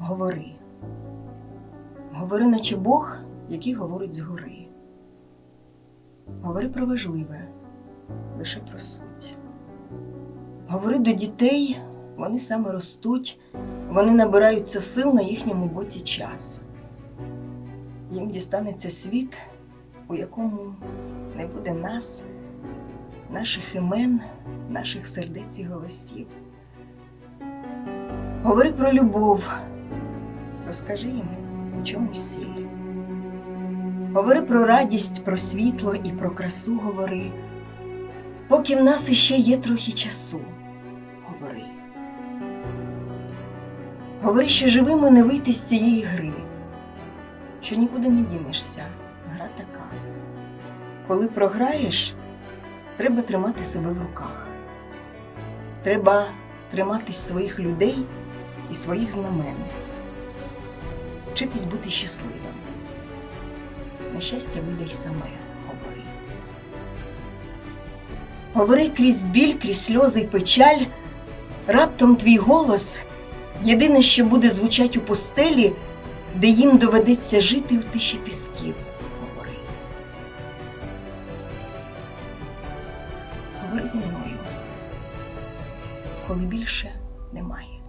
Говори, Говори, наче Бог, який говорить згори. Говори про важливе, лише про суть. Говори до дітей, вони саме ростуть, вони набираються сил на їхньому боці час. Їм дістанеться світ, у якому не буде нас, наших імен, наших сердець і голосів. Говори про любов, розкажи їм, у чому сіль. Говори про радість, про світло і про красу говори, поки в нас іще є трохи часу. Говори. Говори, що живими не вийти з цієї гри, що нікуди не дінешся. Гра така. Коли програєш, треба тримати себе в руках. Треба триматись своїх людей і своїх знамен. Вчитись бути щасливим. На щастя вийде й саме говори. Говори крізь біль, крізь сльози й печаль. Раптом твій голос єдине, що буде звучать у постелі, де їм доведеться жити у тиші пісків. Говори. Говори зі мною, коли більше немає.